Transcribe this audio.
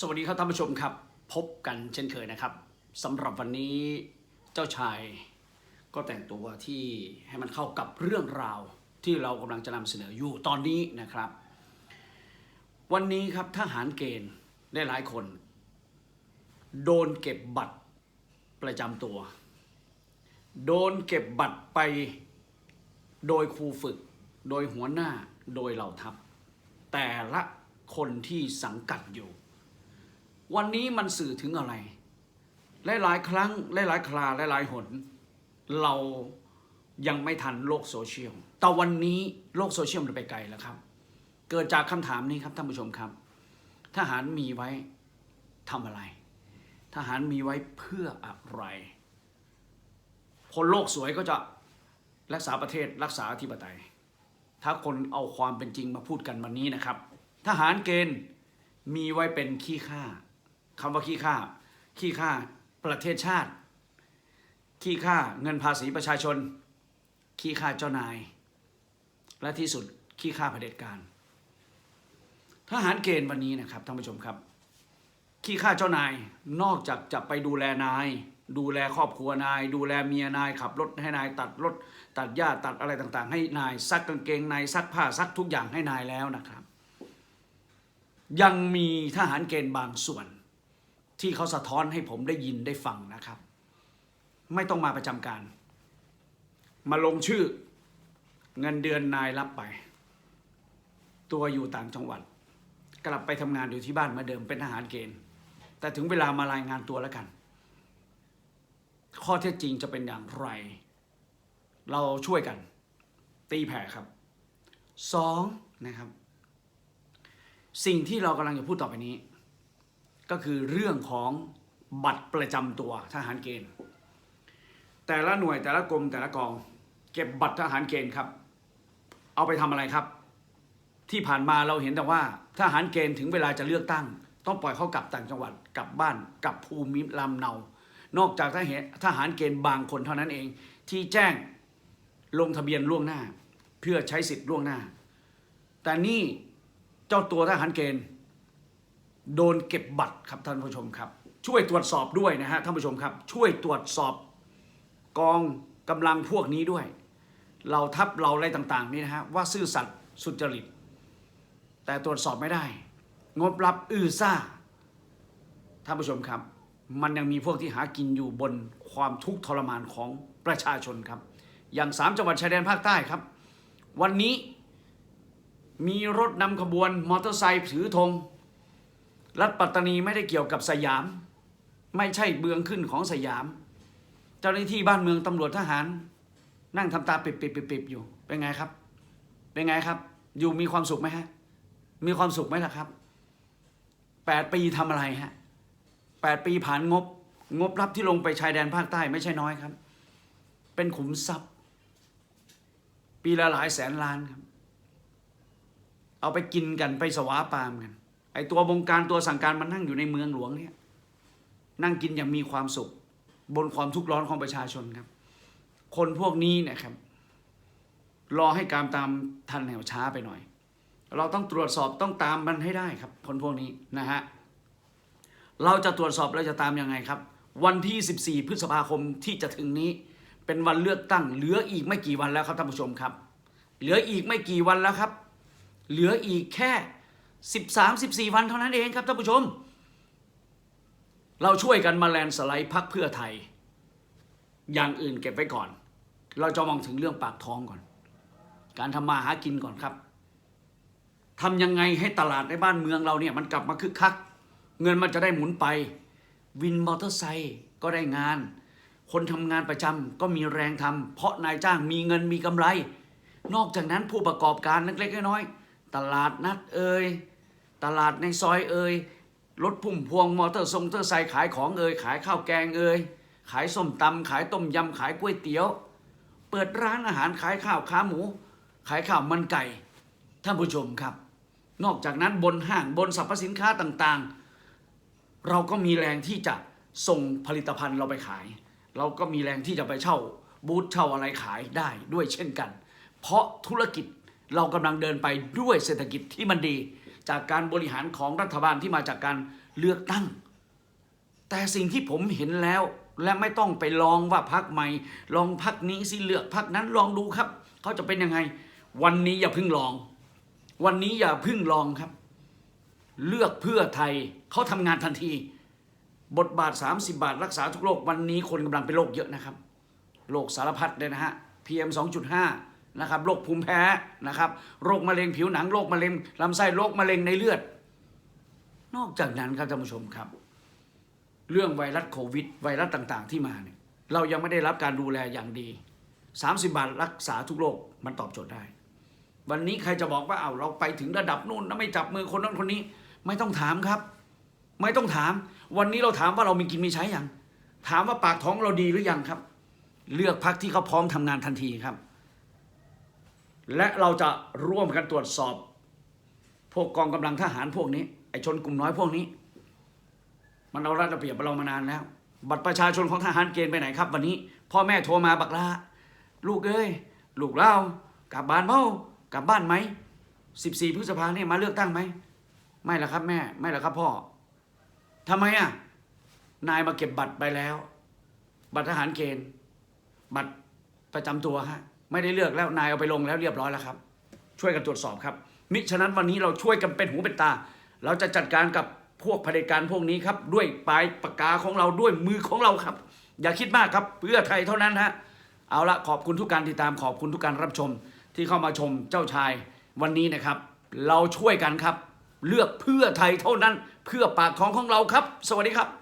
สวัสดีครับท่านผู้ชมครับ พบกันเช่นเคยนะครับสำหรับวันนี้เจ้าชายก็แต่งตัวที่ให้มันเข้ากับเรื่องราวที่เรากำลังจะนำเสนออยู่ตอนนี้นะครับ วันนี้ครับทหารเกณฑ์ได้หลายคน โดนเก็บบัตรประจำตัว โดนเก็บบัตรไปโดยครูฝึก โดยหัวหน้าโดยเหล่าทัพ แต่ละคนที่สังกัดอยู่ วันนี้มันสื่อถึงอะไร หลายๆ ครั้งหลายๆคราหลายๆหน เรายังไม่ทันโลกโซเชียล แต่วันนี้โลกโซเชียลมันไปไกลแล้วครับ เกิดจากคำถามนี้ครับท่านผู้ชมครับ ทหารมีไว้ทำอะไร ทหารมีไว้เพื่ออะไรคนโลกสวยก็จะรักษาประเทศรักษาอธิปไตย ถ้าคนเอาความเป็นจริงมาพูดกันวันนี้นะครับ ทหารเกณฑ์มีไว้เป็นขี้ข้า คำว่าขี้ข้าขี้ข้าประเทศชาติ ขี้ข้าเงินภาษีประชาชน ขี้ข้าเจ้านาย และที่สุดขี้ข้าเผด็จการทหารเกณฑ์วันนี้นะครับท่านผู้ชมครับ ขี้ข้าเจ้านายนอกจากจะไปดูแลนาย ดูแลครอบครัวนาย ดูแลเมียนายขับรถให้นาย ตัดรถตัดหญ้าตัดอะไรต่าง ๆ ให้นายซักกางเกงนายซักผ้าซักทุกอย่างให้นายแล้วนะครับ ยังมีทหารเกณฑ์บางส่วน ที่เขาสะท้อนให้ผมได้ยินได้ฟังนะครับ ไม่ต้องมาประจำการ มาลงชื่อ เงินเดือนนายรับไป ตัวอยู่ต่างจังหวัด กลับไปทำงานอยู่ที่บ้านเหมาเดิมเป็นทหารเกณฑ์ แต่ถึงเวลามารายงานตัวแล้วกัน ข้อเท็จจริงจะเป็นอย่างไร เราช่วยกัน ตีแผ่ครับสองนะครับ สิ่งที่เรากำลังจะพูดต่อไปนี้ ก็คือเรื่องของบัตรประจำตัวทหารเกณฑ์ แต่ละหน่วยแต่ละกรมแต่ละกอง เก็บบัตรทหารเกณฑ์ครับ เอาไปทำอะไรครับ ที่ผ่านมาเราเห็นแต่ว่าทหารเกณฑ์ถึงเวลาจะเลือกตั้ง ต้องปล่อยเขากลับต่างจังหวัดกลับบ้านกลับภูมิลำเนา นอกจากทหารทหารเกณฑ์บางคนเท่านั้นเอง ที่แจ้งลงทะเบียนล่วงหน้า เพื่อใช้สิทธิ์ล่วงหน้า แต่นี่เจ้าตัวทหารเกณฑ์ โดนเก็บบัตรครับท่านผู้ชมครับ ช่วยตรวจสอบด้วยนะฮะท่านผู้ชมครับ ช่วยตรวจสอบกองกำลังพวกนี้ด้วย เราทับเราอะไรต่างๆ นี่นะฮะว่าซื่อสัตย์สุจริต แต่ตรวจสอบไม่ได้ งบรับอื้อซ่าท่านผู้ชมครับ มันยังมีพวกที่หากินอยู่บนความทุกข์ทรมานของประชาชนครับ อย่างสามจังหวัดชายแดนภาคใต้ครับ วันนี้มีรถนำขบวนมอเตอร์ไซค์ถือธง รัฐปัตตานีไม่ได้เกี่ยวกับสยาม ไม่ใช่เบืองขึ้นของสยาม เจ้าหน้าที่บ้านเมืองตำรวจทหาร นั่งทำตาปิบปิบปิบปิบอยู่ เป็นไงครับ เป็นไงครับ อยู่มีความสุขไหมฮะ มีความสุขไหมล่ะครับแปดปีทำอะไรฮะแปดปีผ่านงบ งบรับที่ลงไปชายแดนภาคใต้ไม่ใช่น้อยครับ เป็นขุมทรัพย์ ปีละหลายแสนล้านครับ เอาไปกินกันไปสวาปามกัน ไอตัวบงการตัวสั่งการมันนั่งอยู่ในเมืองหลวงเนี่ยนั่งกินอย่างมีความสุข บนความทุกข์ร้อนของประชาชนครับ คนพวกนี้นะครับ รอให้การตามทันแนวช้าไปหน่อย เราต้องตรวจสอบต้องตามมันให้ได้ครับ คนพวกนี้นะฮะเราจะตรวจสอบเราจะตามยังไงครับ วันที่ 14 พฤษภาคมที่จะถึงนี้ เป็นวันเลือกตั้ง เหลืออีกไม่กี่วันแล้วครับท่านผู้ชมครับ เหลืออีกไม่กี่วันแล้วครับ เหลืออีกแค่ 13 14 วันเท่านั้นเองครับท่านผู้ชม เราช่วยกันมาแลนด์สไลด์พักเพื่อไทย อย่างอื่นเก็บไว้ก่อน เราจะมองถึงเรื่องปากท้องก่อน การทำมาหากินก่อนครับทำยังไงให้ตลาดในบ้านเมืองเราเนี่ยมันกลับมาคึกคัก เงินมันจะได้หมุนไป วินมอเตอร์ไซค์ก็ได้งาน คนทำงานประจำก็มีแรงทำเพราะนายจ้างมีเงินมีกำไร นอกจากนั้นผู้ประกอบการเล็กๆน้อยๆตลาดนัดเอ่ย ตลาดในซอยเอ่ยรถพุ่มพวงมอเตอร์ทรงเตอร์ไซค์ขายของเอ่ยขายข้าวแกงเอ่ยขายส้มตำขายต้มยำขายก๋วยเตี๋ยว เปิดร้านอาหารขายข้าวขาหมู ขายข้าวมันไก่ท่านผู้ชมครับ นอกจากนั้นบนห้างบนสรรพสินค้าต่างๆ เราก็มีแรงที่จะส่งผลิตภัณฑ์เราไปขาย เราก็มีแรงที่จะไปเช่าบูธเช่าอะไรขายได้ด้วยเช่นกัน เพราะธุรกิจเรากำลังเดินไปด้วยเศรษฐกิจที่มันดี จากการบริหารของรัฐบาลที่มาจากการเลือกตั้ง แต่สิ่งที่ผมเห็นแล้วและไม่ต้องไปลองว่าพักใหม่ ลองพักนี้สิเลือกพักนั้นลองดูครับเขาจะเป็นยังไง วันนี้อย่าพึ่งลอง วันนี้อย่าพึ่งลองครับ เลือกเพื่อไทยเขาทำงานทันที บทบาท 30 บาท รักษาทุกโรควันนี้คนกำลังเป็นโรคเยอะนะครับโรคสารพัดเลยนะฮะ PM 2.5 นะครับโรคภูมิแพ้นะครับ โรคมะเร็งผิวหนังโรคมะเร็งลำไส้โรคมะเร็งในเลือด นอกจากนั้นครับท่านผู้ชมครับ เรื่องไวรัสโควิด ไวรัสต่างๆ ที่มาเนี่ยเรายังไม่ได้รับการดูแลอย่างดี 30 บาทรักษาทุกโรคมันตอบโจทย์ได้ วันนี้ใครจะบอกว่าเอาเราไปถึงระดับนู่นแล้วไม่จับมือคนนั้นคนนี้ ไม่ต้องถามครับ ไม่ต้องถาม วันนี้เราถามว่าเรามีกินมีใช้อย่างถามว่าปากท้องเราดีหรือยังครับ เลือกพักที่เขาพร้อมทำงานทันทีครับ และเราจะร่วมกันตรวจสอบ พวกกองกำลังทหารพวกนี้ไอ้ชนกลุ่มน้อยพวกนี้ มันเอารัดระเบียบเรามานานแล้ว บัตรประชาชนของทหารเกณฑ์ไปไหนครับ วันนี้ พ่อแม่โทรมาบักลาลูกเอ้ยลูกเล่ากลับบ้านเปล่ากลับบ้านไหมสิบสี่พฤษภาเนี่ยมาเลือกตั้งไหมไม่ละครับแม่ ไม่ละครับพ่อทำไมอะนายมาเก็บบัตรไปแล้ว บัตรทหารเกณฑ์ บัตรประจำตัวฮะ ไม่ได้เลือกแล้วนายเอาไปลงแล้วเรียบร้อยแล้วครับ ช่วยกันตรวจสอบครับ มิฉะนั้นวันนี้เราช่วยกันเป็นหูเป็นตา เราจะจัดการกับพวกเผด็จการพวกนี้ครับ ด้วยปลายปากกาของเราด้วยมือของเราครับ อย่าคิดมากครับ เพื่อไทยเท่านั้นฮะเอาละขอบคุณทุกการติดตามขอบคุณทุกการรับชม ที่เข้ามาชมเจ้าชายวันนี้นะครับ เราช่วยกันครับ เลือกเพื่อไทยเท่านั้น เพื่อปากท้องของเราครับ สวัสดีครับ